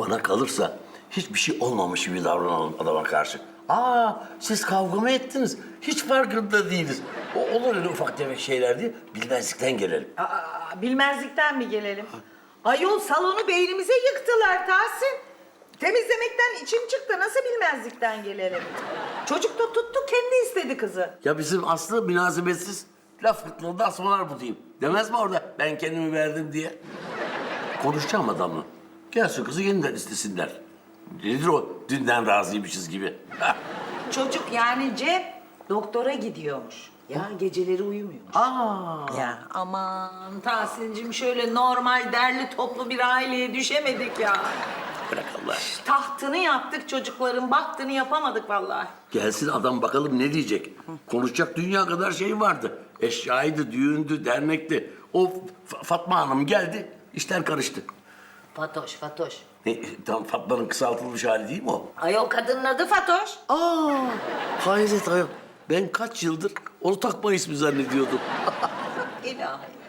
Bana kalırsa hiçbir şey olmamış gibi davranalım adama karşı. Aa siz kavga mı ettiniz? Hiç farkında değiliz. O olur öyle ufak tefek şeyler diye bilmezlikten gelelim. Aa, bilmezlikten mi gelelim? Ayol salonu beynimize yıktılar Tahsin. Temizlemekten içim çıktı. Nasıl bilmezlikten gelelim? Çocuk da tuttu kendi istedi kızı. Ya bizim Aslı münasebetsiz laf kıtlığından sorar bu diyeyim. Demez mi orada ben kendimi verdim diye? Konuşacağım adamla. Gelsin kızı yeniden istesinler. Nedir o dünden razıymışız gibi. Çocuk yani Cem doktora gidiyormuş. Ya geceleri uyumuyormuş. Aa. Ya aman Tahsin'cim şöyle normal derli toplu bir aileye düşemedik ya. Bırak Allah. Tahtını yaptık çocukların baktığını yapamadık vallahi. Gelsin adam bakalım ne diyecek. Konuşacak dünya kadar şey vardı. Eşyaydı, düğündü, dernekti. O F- Fatma Hanım geldi, işler karıştı. Fatoş Fatoş. Ne, tam Fatma'nın kısaltılmış hali değil mi o? Ayol kadının adı Fatoş. Aa, hayret ayol. Ben kaç yıldır onu takma ismi zannediyordum. İlahi.